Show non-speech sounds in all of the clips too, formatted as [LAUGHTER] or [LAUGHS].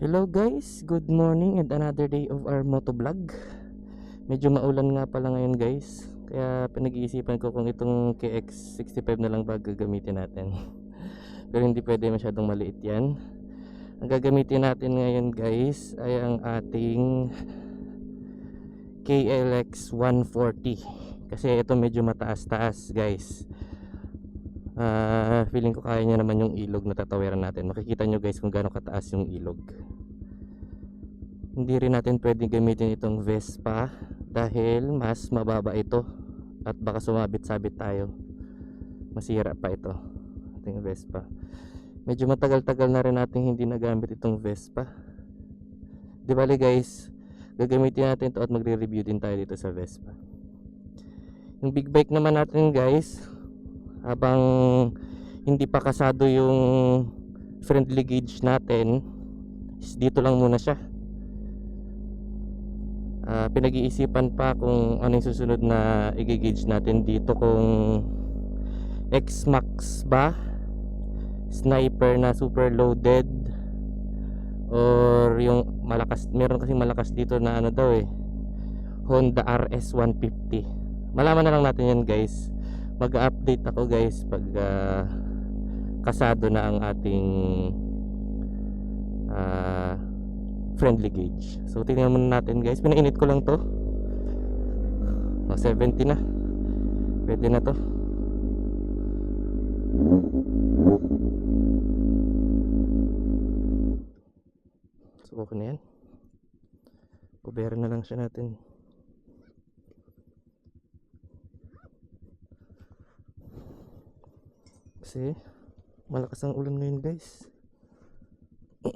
Hello guys, good morning and another day of our motovlog. Medyo maulan nga pala ngayon guys. Kaya pinag-iisipan ko kung itong KX65 na lang ba gagamitin natin. [LAUGHS] Pero hindi pwede masyadong maliit yan. Ang gagamitin natin ngayon guys ay ang ating KLX 140. Kasi ito medyo mataas-taas guys. Ah, feeling ko kaya niya naman yung ilog na tatawiran natin. Makikita nyo guys kung gaano kataas yung ilog. Hindi rin natin pwedeng gamitin itong Vespa dahil mas mababa ito at baka sumabit-sabit tayo. Masira pa ito. Ating Vespa. Medyo matagal-tagal na rin natin hindi nagamit itong Vespa. Di bali guys, gagamitin natin ito at magre-review din tayo dito sa Vespa. Yung big bike naman natin guys, habang hindi pa kasado yung friendly gauge natin dito lang muna siya. Ah, pinag-iisipan pa kung ano yung susunod na i-gauge natin dito kung X-Max ba? Sniper na super loaded? Or yung malakas meron kasi malakas dito na ano daw eh Honda RS 150 malaman na lang natin yan guys mag-update ako guys pag ah, kasado na ang ating ah, friendly gauge. So tingnan muna natin guys. Pinainit ko lang to. Oh, 70 na. Pwede na to. So okay na yan. Kubera na lang siya natin kasi malakas ang ulan ngayon guys. [CLEARS THROAT]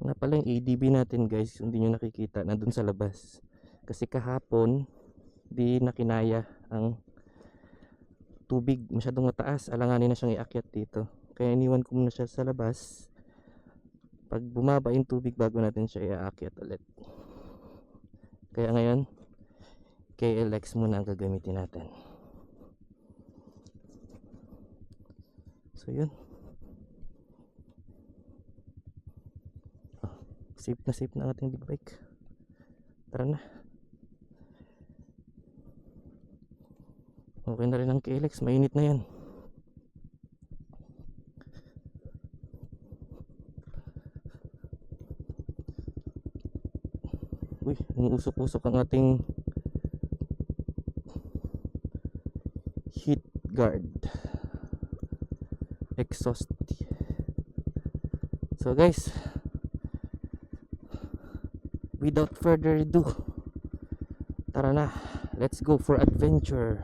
Nga pala yung ADB natin guys hindi nyo nakikita nandun sa labas. Kasi kahapon di nakinaya ang tubig. Masyadong mataas. Alanganin na siyang iakyat dito. Kaya iniwan ko muna siya sa labas. Pag bumaba yung tubig bago natin siya iakyat ulit. Kaya ngayon KLX muna ang gagamitin natin. So yun. Ah, safe na safe na ang ating big bike. Tara na. Okay na rin ang KLX mainit na yan. Uy umuusok-usok ang ating heat guard. Exhaust. So guys. Without further ado tara na. Let's go for adventure.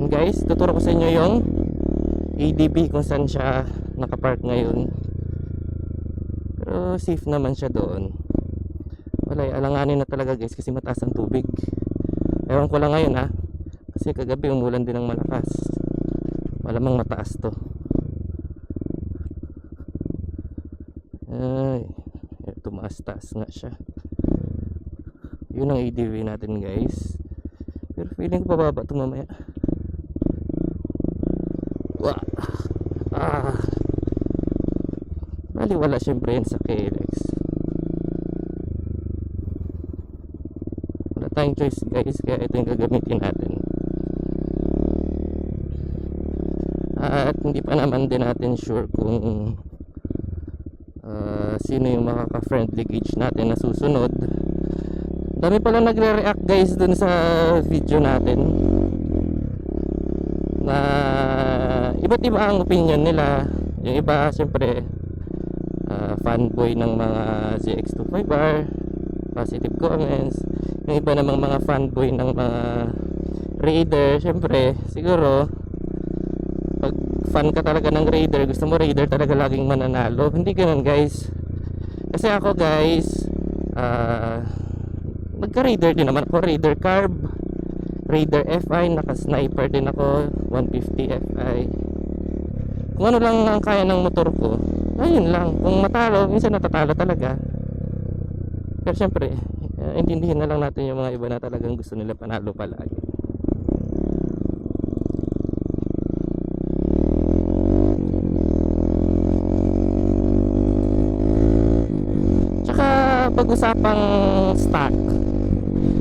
And guys tuturo ko sa inyo yung ADB kung saan siya nakapark ngayon. Pero safe naman siya doon wala eh, alanganin na talaga guys kasi mataas ang tubig. Ewan ko lang ngayon ha? Kasi kagabi umulan din ng malakas. Malamang mataas to. Ay tumaas taas nga siya. Yun ang ADV natin guys. Pero feeling ko bababa ito mamaya. Wah. ah. Bali wala syempre yan sa KLX wala tayong choice guys. Kaya ito yung gagamitin natin. At hindi pa naman din natin sure kung ah, sino yung makaka-friendly gauge natin na susunod. Dami pala nagre-react guys dun sa video natin. Na iba't iba ang opinion nila. Yung iba syempre ah, fanboy ng mga ZX25R positive comments yung iba namang mga fanboy ng mga Raider. Syempre siguro pag fan ka talaga ng Raider gusto mo Raider talaga laging mananalo. Hindi ganun guys. Kasi ako guys ah nagka Raider din naman ako. Raider Carb Raider FI naka sniper din ako 150 FI kung ano lang ang kaya ng motor ko ayun lang. Kung matalo minsan natatalo talaga. Pero syempre uh, intindihin na lang natin yung mga iba na talagang gusto nila panalo palagi. Tsaka pag-usapang stock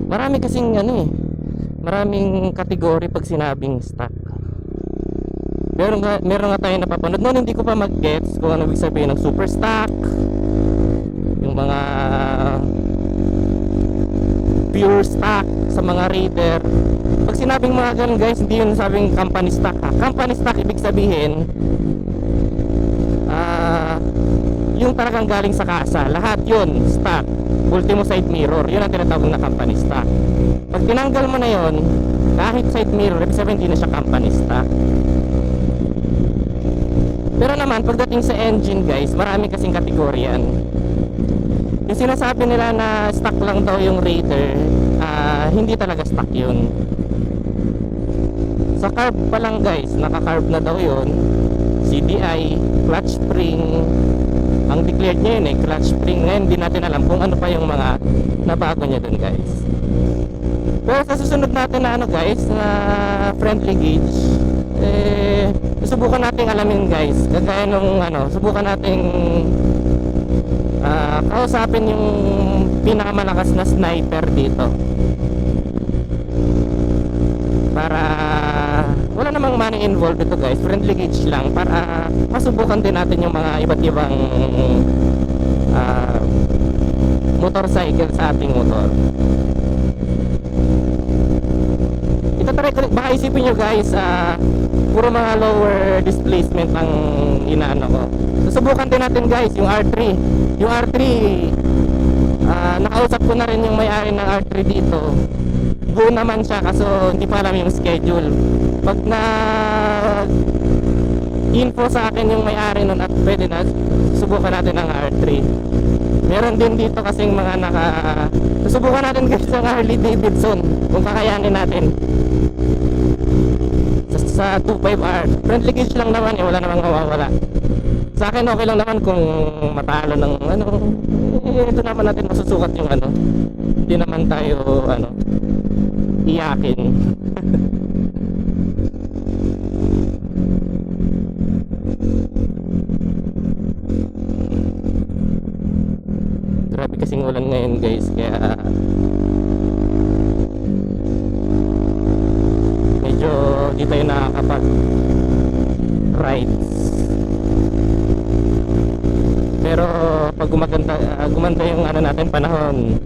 marami kasing ano eh maraming kategory pag sinabing stock. Meron nga, meron nga tayo napapanood. Noon hindi ko pa mag-gets kung ano ibig sabihin ng super stock yung mga pure stock sa mga reader. Pag sinabing mga ganun guys, hindi yun sabing company stock ha. Company stock ibig sabihin, ah, yung talagang galing sa kasa. Lahat yun, stock. Ultimo side mirror, yun ang tinatawag na company stock. Pag tinanggal mo na yun, kahit side mirror, ibig sabihin hindi na siya company stock. Pero naman, pagdating sa engine guys, marami kasing kategoryan. Yung sinasabi nila na stock lang daw yung Raider, hindi talaga stock yun. Sa carb pa lang guys, naka-carb na daw yun. CDI, clutch spring, ang declared niya yun eh, clutch spring. Ngayon, hindi natin alam kung ano pa yung mga nabago niya dun guys. Pero sa susunod natin na ano guys, na friendly gauge, eh, susubukan nating alamin guys. Kagaya nung ano, subukan nating ah, kausapin yung pinakamalakas na sniper dito. Para wala namang money involved dito guys, friendly gauge lang para masubukan din natin yung mga iba't ibang ah, motorcycle sa ating motor. Ito try ko, baka isipin nyo guys, ah, puro mga lower displacement ang inaano ko. Susubukan din natin guys, yung R3. Yung R3, ah, nakausap ko na rin yung may-ari ng R3 dito. Go naman siya kaso hindi pa alam yung schedule. Pag na info sa akin yung may-ari nun at pwede na, susubukan natin ang R3. Meron din dito kasing mga naka... Susubukan natin guys ang Harley Davidson kung kakayanin natin. Sa, sa 25R. Friendly gauge lang naman eh, wala namang mawawala. Sa akin okay lang naman kung matalo ng ano, eh, ito naman natin masusukat yung ano. Hindi naman tayo ano, iyakin. [LAUGHS] Grabe kasing ulan ngayon guys, kaya medyo di tayo nakakapag rides. Pero pag gumaganda, ah, gumanda yung ano natin panahon,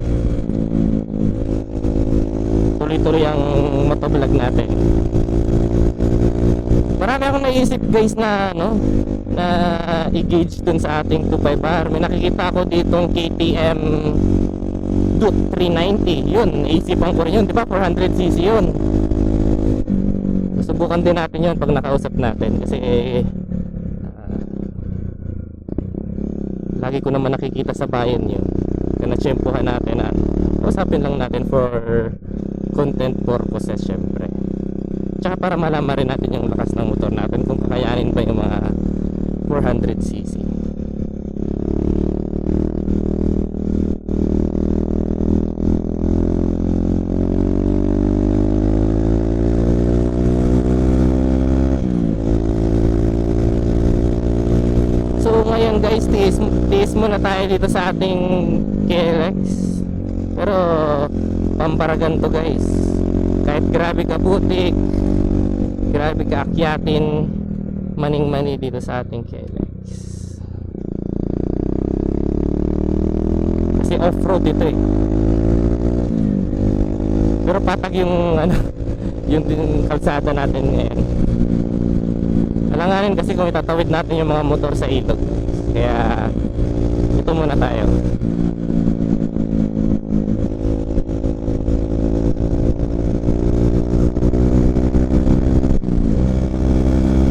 tuloy-tuloy ang motovlog natin. Marami akong naisip guys na ano na i-gauge dun sa ating 25R. May nakikita ako ditong KTM Duke 390. Yun, ko rin yun. Di ba? 400cc yun. Susubukan din natin yun pag nakausap natin. Kasi ah, lagi ko naman nakikita sa bayan yun. Kaya natsyempohan natin na usapin lang natin for content purposes syempre. Tsaka para malaman rin natin yung lakas ng motor natin kung kakayanin ba yung mga 400cc. So ngayon guys, tiis, tiis muna tayo dito sa ating KLX. Pero pambaragan to guys. Kahit grabe ka putik, grabe ka akyatin, maning-mani dito sa ating KLX. Kasi off-road ito eh. Pero patag yung [LAUGHS] ano, yung din kalsada natin ngayon. Alanganin kasi kung itatawid natin yung mga motor sa ilog. Kaya ito muna tayo.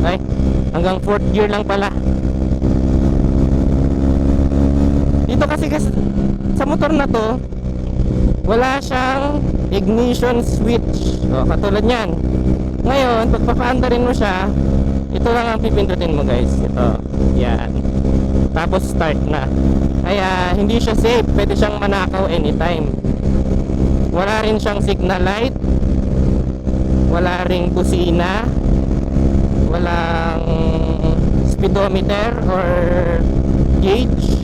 Ay, hanggang fourth gear lang pala. Dito kasi kasi sa motor na to, wala siyang ignition switch. O, katulad niyan. Ngayon, pag papaandarin mo siya, ito lang ang pipindutin mo guys. Ito. Yan. Tapos start na. Kaya hindi siya safe. Pwede siyang manakaw anytime. Wala rin siyang signal light. Wala ring busina. Walang speedometer or gauge.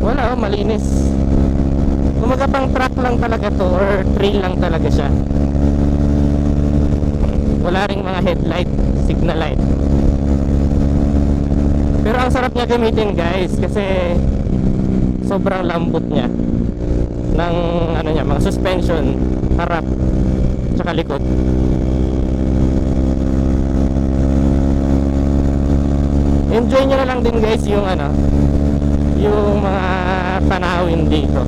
Wala, oh, malinis. Kumaga pang truck lang talaga to or trail lang talaga siya. Wala ring mga headlight, signal light. Pero ang sarap niya gamitin guys kasi sobrang lambot niya ng ano niya, mga suspension, harap, tsaka likod. Enjoy nyo na lang din guys yung ano, yung mga tanawin dito.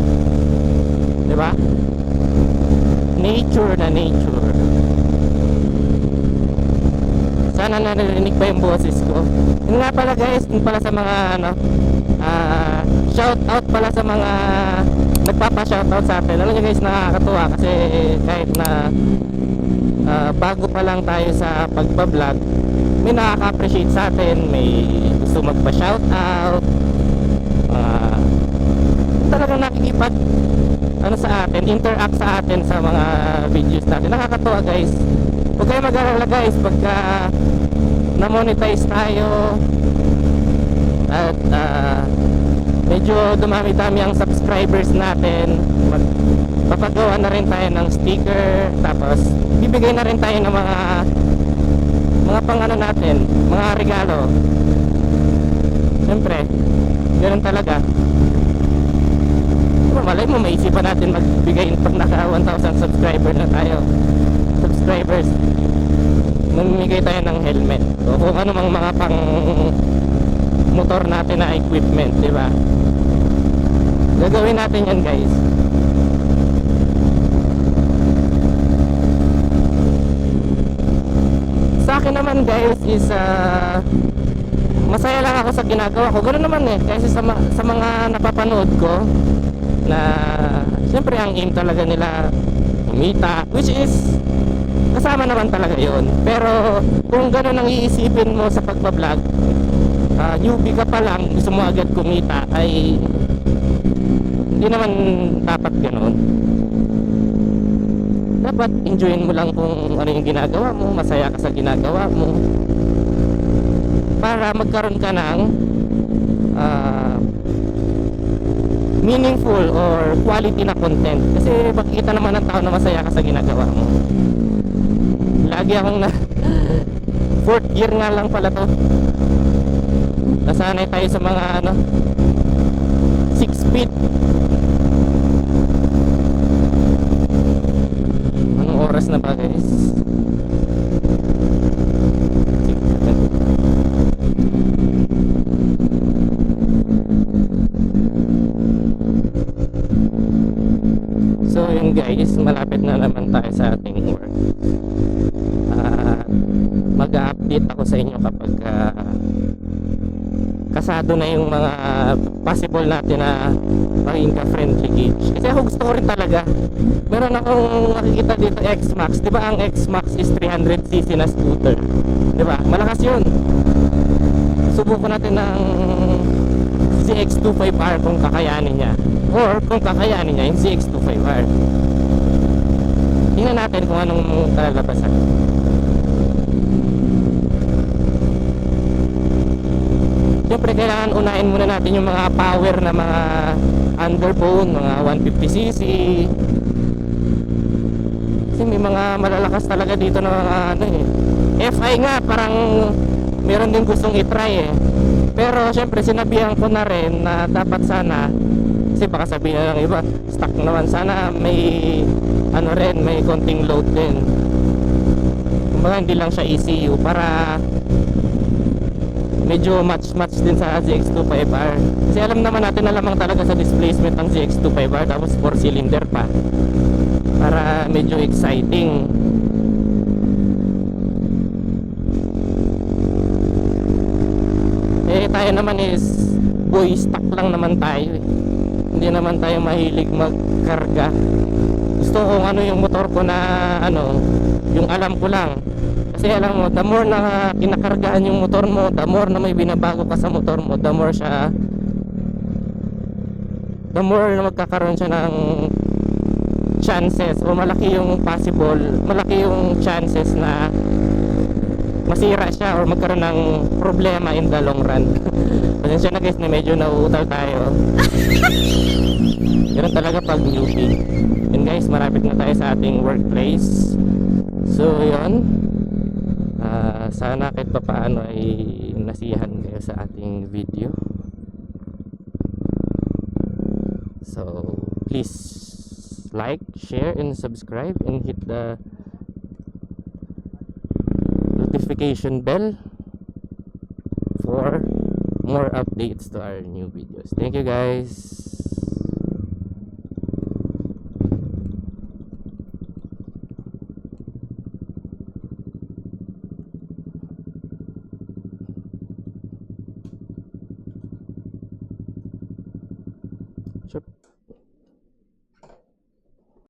'Di ba? Nature na nature. Sana narinig pa yung boses ko. Yun nga pala guys, yun pala sa mga ano, ah, shout out pala sa mga nagpapa-shout out sa atin. Alam nyo guys, nakakatuwa kasi kahit na ah, bago pa lang tayo sa pagbablog, may nakaka-appreciate sa atin, may gusto magpa-shout out, ah, talagang nakikipag ano sa atin, interact sa atin sa mga videos natin. Nakakatuwa guys. Huwag kayo mag-alala guys pagka na-monetize tayo at ah, medyo dumami-dami ang subscribers natin. Papagawa na rin tayo ng sticker tapos bibigay na rin tayo ng mga mga pang ano natin, mga regalo. Siyempre, ganun talaga. Pero malay mo, maisipan natin magbigay pag naka 1,000 subscriber na tayo. Subscribers. Mamimigay tayo ng helmet. O kung ano mang mga pang motor natin na equipment, di ba? Gagawin natin yan guys. Sa akin naman guys is ah, masaya lang ako sa ginagawa ko. Ganoon naman eh. Kasi sa, sa mga napapanood ko na siyempre ang aim talaga nila kumita which is kasama naman talaga yon pero kung gano'n ang iisipin mo sa pagbablog uh, newbie ka pa lang gusto mo agad kumita ay hindi naman dapat gano'n dapat enjoyin mo lang kung ano yung ginagawa mo masaya ka sa ginagawa mo. Para magkaroon ka ng ah, meaningful or quality na content. Kasi makikita naman ng tao na masaya ka sa ginagawa mo. Lagi akong na [LAUGHS] fourth year nga lang pala to. Nasanay tayo sa mga ano 6 feet anong oras na ba guys So yun guys, malapit na naman tayo sa ating work. Ah, mag-update ako sa inyo kapag ah, kasado na yung mga possible natin na maging ka-friendly gauge. Kasi ako gusto ko rin talaga. Meron akong nakikita dito X-Max. Di ba ang X-Max is 300cc na scooter? Di ba? Malakas yun. Subukan natin ng CX-25R kung kakayanin niya. Or kung kakayanin niya yung CX-25R. Tingnan natin kung anong kalalabasan. Siyempre kailangan unahin muna natin yung mga power na mga underbone, mga 150cc. Kasi may mga malalakas talaga dito na mga ano eh. FI nga parang meron din gustong itry eh. Pero syempre sinabihan ko na rin na dapat sana kasi baka sabihin na ng iba stuck naman sana may ano rin may konting load din kumbaga hindi lang siya ECU para medyo match-match din sa ZX25R kasi alam naman natin na lamang talaga sa displacement ng ZX25R tapos 4 cylinder pa. Para medyo exciting. Eh tayo naman is boy stock lang naman tayo eh. hindi naman tayo mahilig magkarga. Gusto ko kung ano yung motor ko na ano yung alam ko lang kasi alam mo the more na kinakargahan yung motor mo the more na may binabago ka sa motor mo the more siya the more na magkakaroon siya ng chances o malaki yung possible malaki yung chances na masira siya or magkaroon ng problema in the long run. [LAUGHS] Pasensya na guys na medyo nauutal tayo. [LAUGHS] Ganun talaga pag newbie. Yun guys, marapit na tayo sa ating workplace. So, yun. Sana kahit pa paano ay nasiyahan kayo sa ating video. So, please like, share, and subscribe and hit the notification bell for more updates to our new videos. Thank you guys.